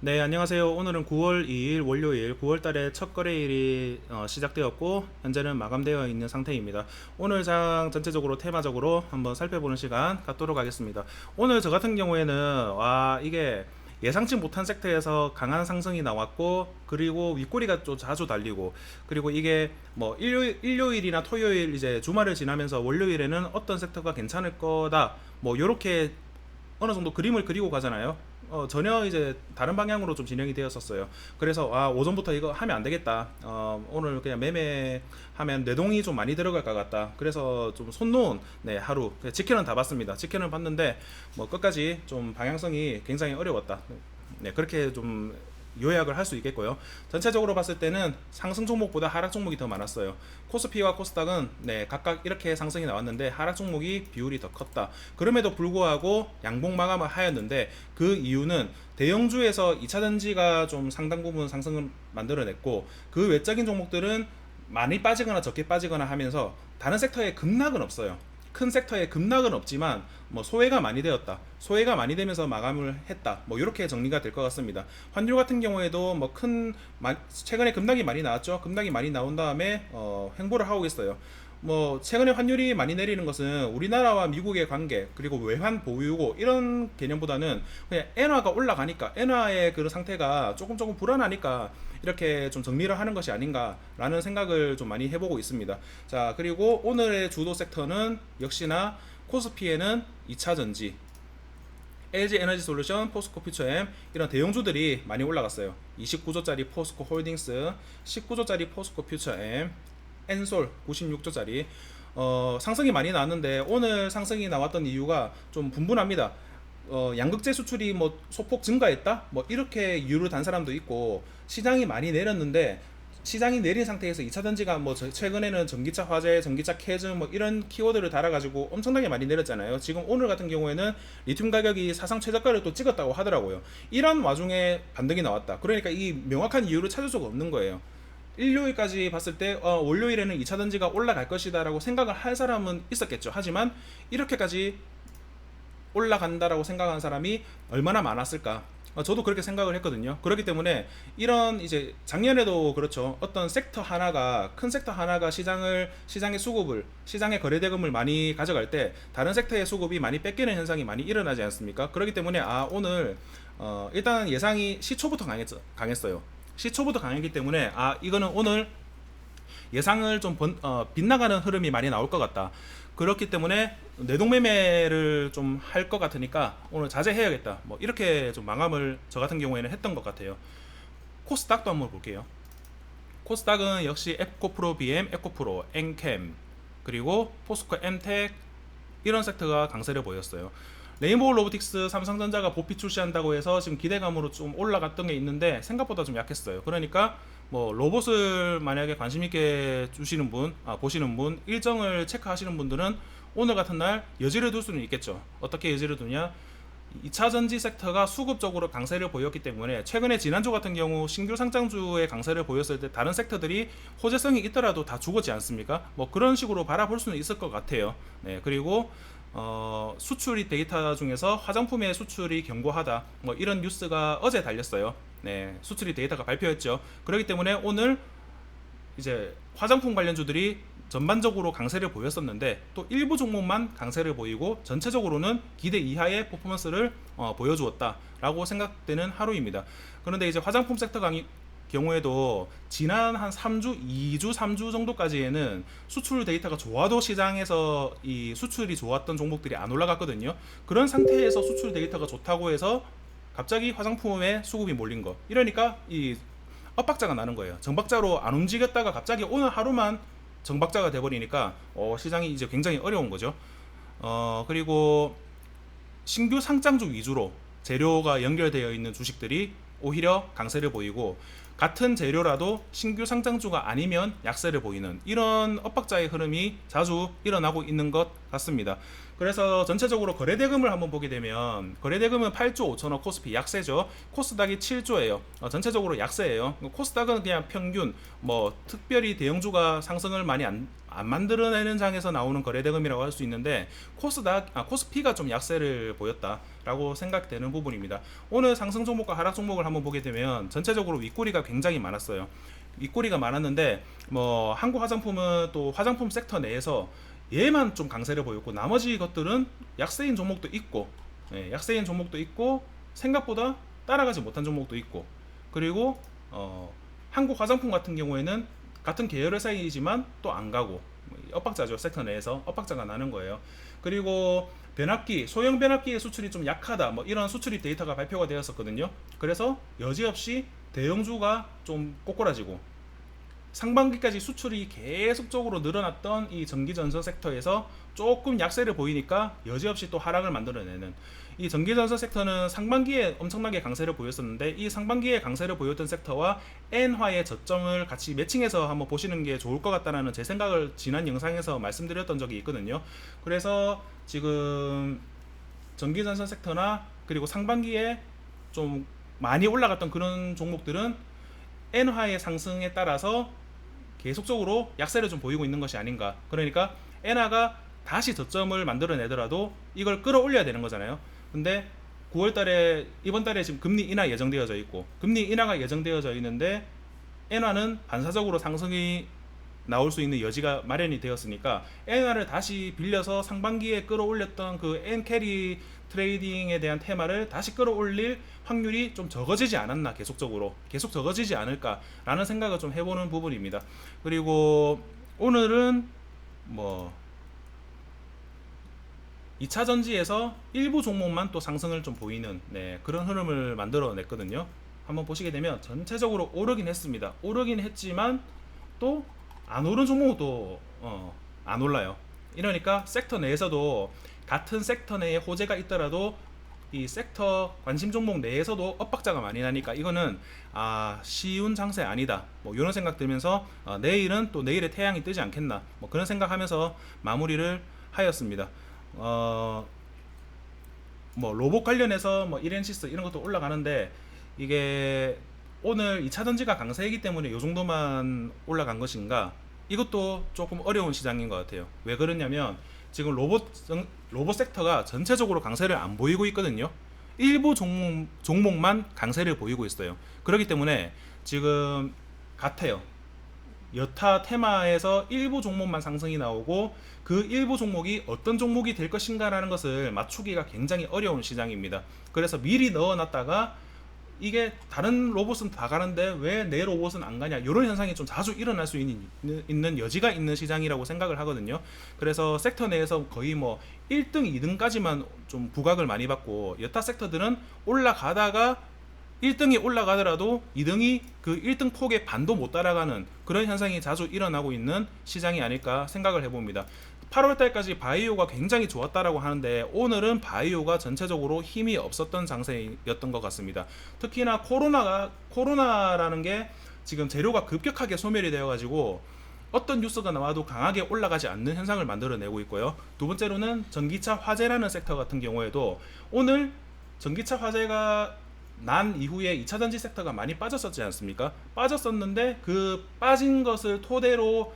네, 안녕하세요. 오늘은 9월 2일 월요일 9월 달에 첫 거래일이 어, 시작되었고 현재는 마감되어 있는 상태입니다. 오늘 장 전체적으로 테마적으로 한번 살펴보는 시간 갖도록 하겠습니다. 오늘 저 같은 경우에는 와 이게 예상치 못한 섹터에서 강한 상승이 나왔고 그리고 윗꼬리가 좀 자주 달리고 그리고 이게 뭐 일요일, 일요일이나 토요일 이제 주말을 지나면서 월요일에는 어떤 섹터가 괜찮을 거다 뭐 요렇게 어느 정도 그림을 그리고 가잖아요. 어, 전혀 이제 다른 방향으로 좀 진행이 되었었어요. 그래서 아 오전부터 이거 하면 안 되겠다. 어, 오늘 그냥 매매하면 뇌동이 좀 많이 들어갈 것 같다. 그래서 좀 손 놓은 네 하루 직현은 다 봤습니다. 직현은 봤는데 뭐 끝까지 좀 방향성이 굉장히 어려웠다. 네 그렇게 좀 요약을 할 수 있겠고요. 전체적으로 봤을 때는 상승 종목보다 하락 종목이 더 많았어요. 코스피와 코스닥은 네, 각각 이렇게 상승이 나왔는데 하락 종목이 비율이 더 컸다. 그럼에도 불구하고 양봉 마감을 하였는데 그 이유는 대형주에서 2차 전지가 좀 상당 부분 상승을 만들어냈고 그 외적인 종목들은 많이 빠지거나 적게 빠지거나 하면서 다른 섹터에 급락은 없어요. 큰 섹터에 급락은 없지만 뭐 소외가 많이 되었다. 소외가 많이 되면서 마감을 했다. 뭐 이렇게 정리가 될 것 같습니다. 환율 같은 경우에도 뭐 큰 최근에 급락이 많이 나왔죠. 급락이 많이 나온 다음에 어, 횡보를 하고 있어요. 뭐 최근에 환율이 많이 내리는 것은 우리나라와 미국의 관계 그리고 외환 보유고 이런 개념보다는 그냥 엔화가 올라가니까 엔화의 그 상태가 조금 조금 불안하니까 이렇게 좀 정리를 하는 것이 아닌가라는 생각을 좀 많이 해보고 있습니다. 자 그리고 오늘의 주도 섹터는 역시나 코스피에는 2차 전지 LG 에너지 솔루션, 포스코 퓨처엠 이런 대형주들이 많이 올라갔어요. 29조짜리 포스코 홀딩스, 19조짜리 포스코 퓨처엠, 엔솔 96조짜리 어, 상승이 많이 나왔는데 오늘 상승이 나왔던 이유가 좀 분분합니다. 어, 양극재 수출이 뭐 소폭 증가했다? 뭐 이렇게 이유를 단 사람도 있고 시장이 많이 내렸는데 시장이 내린 상태에서 2차 전지가 뭐 최근에는 전기차 화재, 전기차 캐즈 뭐 이런 키워드를 달아가지고 엄청나게 많이 내렸잖아요. 지금 오늘 같은 경우에는 리튬 가격이 사상 최저가를 또 찍었다고 하더라고요. 이런 와중에 반등이 나왔다. 그러니까 이 명확한 이유를 찾을 수가 없는 거예요. 일요일까지 봤을 때 어, 월요일에는 2차 전지가 올라갈 것이다라고 생각을 할 사람은 있었겠죠. 하지만 이렇게까지 올라간다라고 생각한 사람이 얼마나 많았을까? 어, 저도 그렇게 생각을 했거든요. 그렇기 때문에 이런 이제 작년에도 그렇죠. 어떤 섹터 하나가 큰 섹터 하나가 시장을 시장의 수급을 시장의 거래 대금을 많이 가져갈 때 다른 섹터의 수급이 많이 뺏기는 현상이 많이 일어나지 않습니까? 그렇기 때문에 아 오늘 어, 일단 예상이 시초부터 강했, 강했어요. 시초부터 강했기 때문에 아 이거는 오늘 예상을 좀 번, 어, 빗나가는 흐름이 많이 나올 것 같다. 그렇기 때문에 내동매매를 좀 할 것 같으니까 오늘 자제해야겠다. 뭐 이렇게 좀 마감을 저 같은 경우에는 했던 것 같아요. 코스닥도 한번 볼게요. 코스닥은 역시 에코프로 BM, 에코프로, 엔캠 그리고 포스코 엠텍 이런 섹터가 강세를 보였어요. 레인보우 로보틱스 삼성전자가 보피 출시한다고 해서 지금 기대감으로 좀 올라갔던 게 있는데 생각보다 좀 약했어요. 그러니까 뭐 로봇을 만약에 관심 있게 주시는 분, 아, 보시는 분, 일정을 체크하시는 분들은 오늘 같은 날 여지를 둘 수는 있겠죠. 어떻게 여지를 두냐? 2차 전지 섹터가 수급적으로 강세를 보였기 때문에 최근에 지난주 같은 경우 신규 상장주의 강세를 보였을 때 다른 섹터들이 호재성이 있더라도 다 죽었지 않습니까? 뭐 그런 식으로 바라볼 수는 있을 것 같아요. 네, 그리고 어, 수출이 데이터 중에서 화장품의 수출이 견고하다. 뭐 이런 뉴스가 어제 달렸어요. 네, 수출이 데이터가 발표했죠. 그렇기 때문에 오늘 이제 화장품 관련주들이 전반적으로 강세를 보였었는데 또 일부 종목만 강세를 보이고 전체적으로는 기대 이하의 퍼포먼스를 어, 보여주었다라고 생각되는 하루입니다. 그런데 이제 화장품 섹터 강의, 경우에도 지난 한 3주, 2주, 3주 정도까지에는 수출 데이터가 좋아도 시장에서 이 수출이 좋았던 종목들이 안 올라갔거든요. 그런 상태에서 수출 데이터가 좋다고 해서 갑자기 화장품에 수급이 몰린 거. 이러니까 이 엇박자가 나는 거예요. 정박자로 안 움직였다가 갑자기 오늘 하루만 정박자가 돼버리니까 어, 시장이 이제 굉장히 어려운 거죠. 어, 그리고 신규 상장주 위주로 재료가 연결되어 있는 주식들이 오히려 강세를 보이고 같은 재료라도 신규 상장주가 아니면 약세를 보이는 이런 엇박자의 흐름이 자주 일어나고 있는 것 같습니다. 그래서 전체적으로 거래대금을 한번 보게 되면 거래대금은 8조 5천억 코스피 약세죠. 코스닥이 7조예요. 어, 전체적으로 약세예요. 코스닥은 그냥 평균 뭐 특별히 대형주가 상승을 많이 안, 안 만들어내는 장에서 나오는 거래대금이라고 할 수 있는데 코스닥 아, 코스피가 좀 약세를 보였다라고 생각되는 부분입니다. 오늘 상승 종목과 하락 종목을 한번 보게 되면 전체적으로 윗꼬리가 굉장히 많았어요. 윗꼬리가 많았는데 뭐 한국 화장품은 또 화장품 섹터 내에서 얘만 좀 강세를 보였고 나머지 것들은 약세인 종목도 있고 예, 약세인 종목도 있고 생각보다 따라가지 못한 종목도 있고 그리고 어, 한국 화장품 같은 경우에는 같은 계열 회사이지만 또 안 가고 뭐 엇박자죠 섹터 내에서 엇박자가 나는 거예요. 그리고 변압기 소형 변압기의 수출이 좀 약하다 뭐 이런 수출입 데이터가 발표가 되었었거든요. 그래서 여지없이 대형주가 좀 꼬꾸라지고 상반기까지 수출이 계속적으로 늘어났던 이 전기전선 섹터에서 조금 약세를 보이니까 여지없이 또 하락을 만들어내는 이 전기전선 섹터는 상반기에 엄청나게 강세를 보였었는데 이 상반기에 강세를 보였던 섹터와 엔화의 저점을 같이 매칭해서 한번 보시는 게 좋을 것 같다라는 제 생각을 지난 영상에서 말씀드렸던 적이 있거든요. 그래서 지금 전기전선 섹터나 그리고 상반기에 좀 많이 올라갔던 그런 종목들은 엔화의 상승에 따라서 계속적으로 약세를 좀 보이고 있는 것이 아닌가. 그러니까 엔화가 다시 저점을 만들어내더라도 이걸 끌어올려야 되는 거잖아요. 근데 9월 달에 이번 달에 지금 금리 인하 예정되어져 있고 금리 인하가 예정되어져 있는데 엔화는 반사적으로 상승이 나올 수 있는 여지가 마련이 되었으니까 엔화를 다시 빌려서 상반기에 끌어올렸던 그 엔캐리 트레이딩에 대한 테마를 다시 끌어올릴 확률이 좀 적어지지 않았나 계속적으로 계속 적어지지 않을까라는 생각을 좀 해보는 부분입니다. 그리고 오늘은 뭐 2차 전지에서 일부 종목만 또 상승을 좀 보이는 네, 그런 흐름을 만들어냈거든요. 한번 보시게 되면 전체적으로 오르긴 했습니다. 오르긴 했지만 또 안 오른 종목은 또안 올라요. 이러니까 섹터 내에서도 같은 섹터 내에 호재가 있더라도 이 섹터 관심 종목 내에서도 엇박자가 많이 나니까 이거는 아 쉬운 장세 아니다 뭐 이런 생각 들면서 어, 내일은 또 내일의 태양이 뜨지 않겠나 뭐 그런 생각하면서 마무리를 하였습니다. 어, 뭐 로봇 관련해서 뭐 이렌시스 이런 것도 올라가는데 이게 오늘 2차 전지가 강세이기 때문에 이 정도만 올라간 것인가? 이것도 조금 어려운 시장인 것 같아요. 왜 그러냐면 지금 로봇 로봇 섹터가 전체적으로 강세를 안 보이고 있거든요. 일부 종목 종목만 강세를 보이고 있어요. 그렇기 때문에 지금 같아요. 여타 테마에서 일부 종목만 상승이 나오고 그 일부 종목이 어떤 종목이 될 것인가라는 것을 맞추기가 굉장히 어려운 시장입니다. 그래서 미리 넣어놨다가 이게 다른 로봇은 다 가는데 왜 내 로봇은 안 가냐 이런 현상이 좀 자주 일어날 수 있는, 있는 여지가 있는 시장이라고 생각을 하거든요. 그래서 섹터 내에서 거의 뭐 1등, 2등까지만 좀 부각을 많이 받고 여타 섹터들은 올라가다가 1등이 올라가더라도 2등이 그 1등 폭의 반도 못 따라가는 그런 현상이 자주 일어나고 있는 시장이 아닐까 생각을 해봅니다. 8월 달까지 바이오가 굉장히 좋았다라고 하는데 오늘은 바이오가 전체적으로 힘이 없었던 장세였던 것 같습니다. 특히나 코로나가 코로나라는 게 지금 재료가 급격하게 소멸이 되어 가지고 어떤 뉴스가 나와도 강하게 올라가지 않는 현상을 만들어내고 있고요. 두 번째로는 전기차 화재라는 섹터 같은 경우에도 오늘 전기차 화재가 난 이후에 2차 전지 섹터가 많이 빠졌었지 않습니까? 빠졌었는데 그 빠진 것을 토대로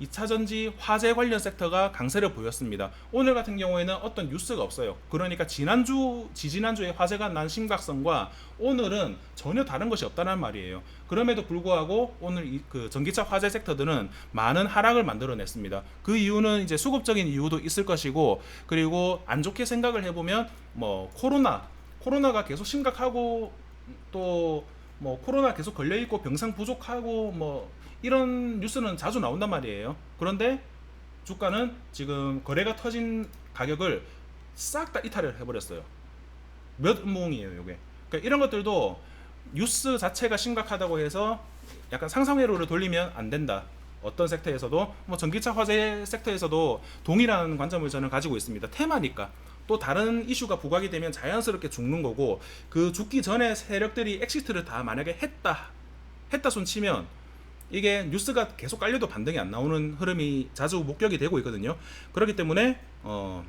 2차 전지 화재 관련 섹터가 강세를 보였습니다. 오늘 같은 경우에는 어떤 뉴스가 없어요. 그러니까 지난주, 지지난주에 화재가 난 심각성과 오늘은 전혀 다른 것이 없다는 말이에요. 그럼에도 불구하고 오늘 이, 그 전기차 화재 섹터들은 많은 하락을 만들어냈습니다. 그 이유는 이제 수급적인 이유도 있을 것이고 그리고 안 좋게 생각을 해보면 뭐 코로나, 코로나가 계속 심각하고 또뭐 코로나 계속 걸려 있고 병상 부족하고 뭐 이런 뉴스는 자주 나온단 말이에요. 그런데 주가는 지금 거래가 터진 가격을 싹 다 이탈을 해버렸어요. 몇 음몽이에요, 이게. 그러니까 이런 것들도 뉴스 자체가 심각하다고 해서 약간 상상회로를 돌리면 안 된다. 어떤 섹터에서도 뭐 전기차 화재 섹터에서도 동일한 관점을 저는 가지고 있습니다. 테마니까 또 다른 이슈가 부각이 되면 자연스럽게 죽는 거고 그 죽기 전에 세력들이 엑시트를 다 만약에 했다 했다 손 치면 이게 뉴스가 계속 깔려도 반등이 안 나오는 흐름이 자주 목격이 되고 있거든요. 그렇기 때문에 어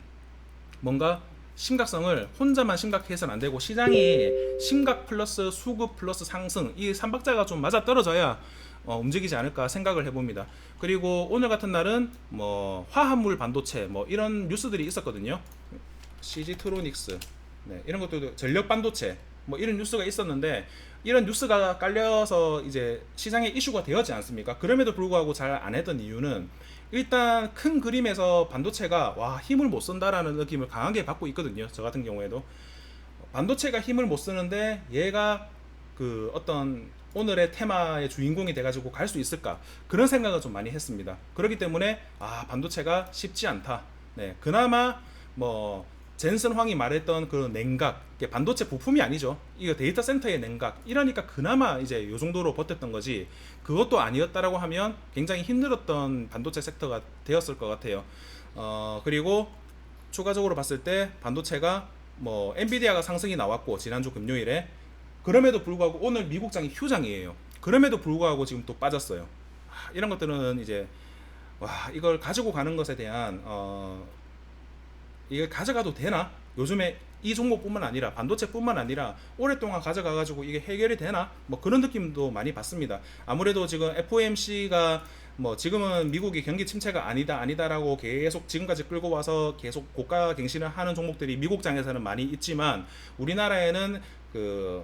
뭔가 심각성을 혼자만 심각해서는 안 되고 시장이 심각 플러스 수급 플러스 상승 이 삼박자가 좀 맞아 떨어져야 어, 움직이지 않을까 생각을 해봅니다. 그리고 오늘 같은 날은 뭐 화합물 반도체 뭐 이런 뉴스들이 있었거든요. CG트로닉스 네, 이런 것도 전력 반도체 뭐 이런 뉴스가 있었는데 이런 뉴스가 깔려서 이제 시장에 이슈가 되었지 않습니까? 그럼에도 불구하고 잘 안 했던 이유는 일단 큰 그림에서 반도체가 와 힘을 못 쓴다라는 느낌을 강하게 받고 있거든요. 저 같은 경우에도 반도체가 힘을 못 쓰는데 얘가 그 어떤 오늘의 테마의 주인공이 돼가지고 갈 수 있을까 그런 생각을 좀 많이 했습니다. 그렇기 때문에 아 반도체가 쉽지 않다. 네, 그나마 뭐 젠슨 황이 말했던 그 냉각, 반도체 부품이 아니죠. 이거 데이터 센터의 냉각. 이러니까 그나마 이제 요 정도로 버텼던 거지. 그것도 아니었다라고 하면 굉장히 힘들었던 반도체 섹터가 되었을 것 같아요. 어 그리고 추가적으로 봤을 때 반도체가 뭐 엔비디아가 상승이 나왔고 지난주 금요일에 그럼에도 불구하고 오늘 미국장이 휴장이에요. 그럼에도 불구하고 지금 또 빠졌어요. 아, 이런 것들은 이제 와 이걸 가지고 가는 것에 대한 어 이걸 가져가도 되나? 요즘에 이 종목뿐만 아니라 반도체뿐만 아니라 오랫동안 가져가 가지고 이게 해결이 되나? 뭐 그런 느낌도 많이 받습니다. 아무래도 지금 FOMC가 뭐 지금은 미국이 경기 침체가 아니다 아니다라고 계속 지금까지 끌고 와서 계속 고가 갱신을 하는 종목들이 미국 장에서는 많이 있지만 우리나라에는 그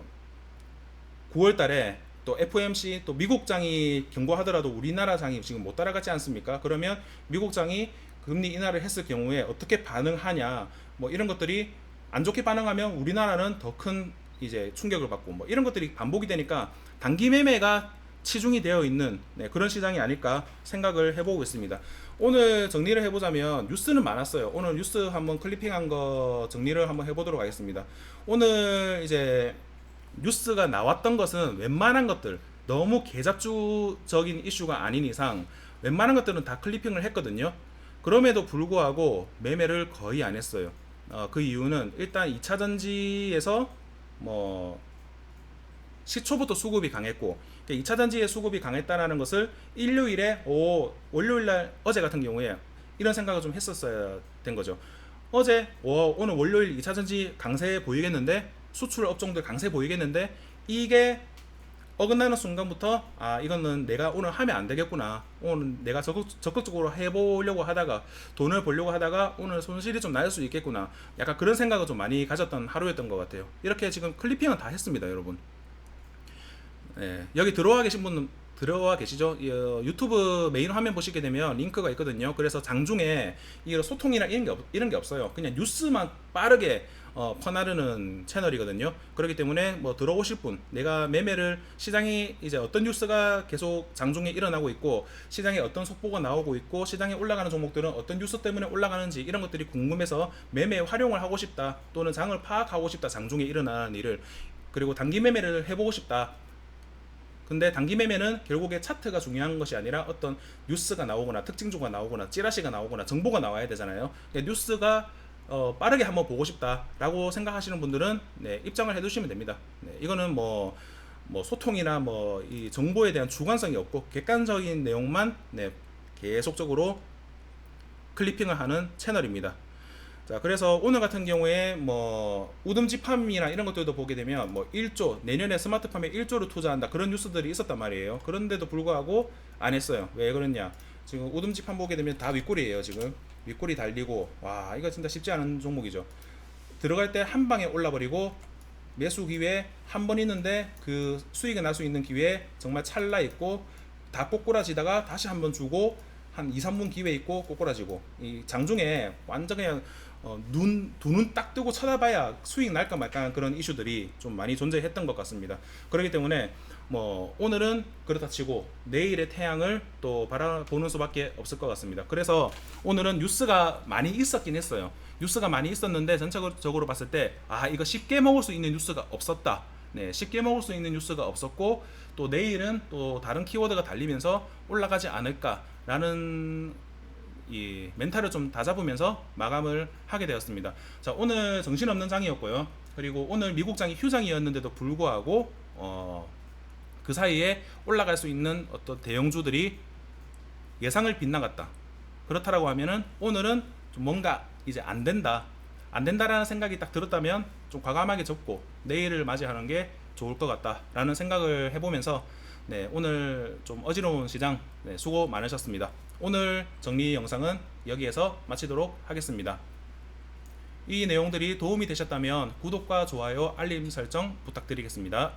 9월 달에 또 FOMC 또 미국 장이 경고하더라도 우리나라 장이 지금 못 따라가지 않습니까? 그러면 미국 장이 금리 인하를 했을 경우에 어떻게 반응하냐 뭐 이런 것들이 안 좋게 반응하면 우리나라는 더 큰 이제 충격을 받고 뭐 이런 것들이 반복이 되니까 단기 매매가 치중이 되어 있는 네, 그런 시장이 아닐까 생각을 해보고 있습니다. 오늘 정리를 해보자면 뉴스는 많았어요. 오늘 뉴스 한번 클리핑한 거 정리를 한번 해보도록 하겠습니다. 오늘 이제 뉴스가 나왔던 것은 웬만한 것들 너무 개잡주적인 이슈가 아닌 이상 웬만한 것들은 다 클리핑을 했거든요. 그럼에도 불구하고 매매를 거의 안 했어요. 어, 그 이유는 일단 2차 전지에서 뭐 시초부터 수급이 강했고 2차 전지의 수급이 강했다라는 것을 일요일에 오 월요일 날 어제 같은 경우에 이런 생각을 좀 했었어야 된 거죠. 어제 오, 오늘 월요일 2차 전지 강세 보이겠는데 수출 업종들 강세 보이겠는데 이게 어긋나는 순간부터 아 이거는 내가 오늘 하면 안 되겠구나 오늘 내가 적극, 적극적으로 해보려고 하다가 돈을 벌려고 하다가 오늘 손실이 좀 날 수 있겠구나 약간 그런 생각을 좀 많이 가졌던 하루였던 것 같아요 이렇게 지금 클리핑은 다 했습니다 여러분 예, 여기 들어와 계신 분 들어와 계시죠? 이, 어, 유튜브 메인 화면 보시게 되면 링크가 있거든요. 그래서 장중에 이 소통이나 이런 게, 없, 이런 게 없어요. 그냥 뉴스만 빠르게 어, 퍼나르는 채널이거든요. 그렇기 때문에 뭐 들어오실 분, 내가 매매를 시장이 이제 어떤 뉴스가 계속 장중에 일어나고 있고 시장에 어떤 속보가 나오고 있고 시장에 올라가는 종목들은 어떤 뉴스 때문에 올라가는지 이런 것들이 궁금해서 매매 활용을 하고 싶다 또는 장을 파악하고 싶다 장중에 일어나는 일을 그리고 단기 매매를 해보고 싶다 근데 단기 매매는 결국에 차트가 중요한 것이 아니라 어떤 뉴스가 나오거나 특징주가 나오거나 찌라시가 나오거나 정보가 나와야 되잖아요. 그러니까 뉴스가 어, 빠르게 한번 보고 싶다라고 생각하시는 분들은 네, 입장을 해두시면 됩니다. 네, 이거는 뭐, 뭐 소통이나 뭐 이 정보에 대한 주관성이 없고 객관적인 내용만 네, 계속적으로 클리핑을 하는 채널입니다. 자, 그래서 오늘 같은 경우에 뭐 우듬지팜이나 이런 것들도 보게 되면 뭐 1조 내년에 스마트팜에 1조를 투자한다 그런 뉴스들이 있었단 말이에요. 그런데도 불구하고 안 했어요. 왜 그러냐? 지금 우듬지팜 보게 되면 다 윗골이에요. 지금 윗골이 달리고 와 이거 진짜 쉽지 않은 종목이죠. 들어갈 때 한 방에 올라버리고 매수 기회 한 번 있는데 그 수익이 날 수 있는 기회 정말 찰나 있고 다 꼬꾸라지다가 다시 한 번 주고 한 2, 3분 기회 있고 꼬꾸라지고 이 장중에 완전 그냥 어, 눈, 두 눈 딱 뜨고 쳐다봐야 수익 날까 말까 그런 이슈들이 좀 많이 존재했던 것 같습니다. 그렇기 때문에 뭐 오늘은 그렇다 치고 내일의 태양을 또 바라보는 수밖에 없을 것 같습니다. 그래서 오늘은 뉴스가 많이 있었긴 했어요. 뉴스가 많이 있었는데 전체적으로 봤을 때 아 이거 쉽게 먹을 수 있는 뉴스가 없었다. 네, 쉽게 먹을 수 있는 뉴스가 없었고 또 내일은 또 다른 키워드가 달리면서 올라가지 않을까라는 이 멘탈을 좀 다잡으면서 마감을 하게 되었습니다. 자 오늘 정신없는 장이었고요. 그리고 오늘 미국 장이 휴장이었는데도 불구하고 어, 그 사이에 올라갈 수 있는 어떤 대형주들이 예상을 빗나갔다. 그렇다라고 하면은 오늘은 좀 뭔가 이제 안 된다. 안 된다라는 생각이 딱 들었다면 좀 과감하게 접고 내일을 맞이하는 게 좋을 것 같다라는 생각을 해보면서 네, 오늘 좀 어지러운 시장 네, 수고 많으셨습니다. 오늘 정리 영상은 여기에서 마치도록 하겠습니다. 이 내용들이 도움이 되셨다면 구독과 좋아요, 알림 설정 부탁드리겠습니다.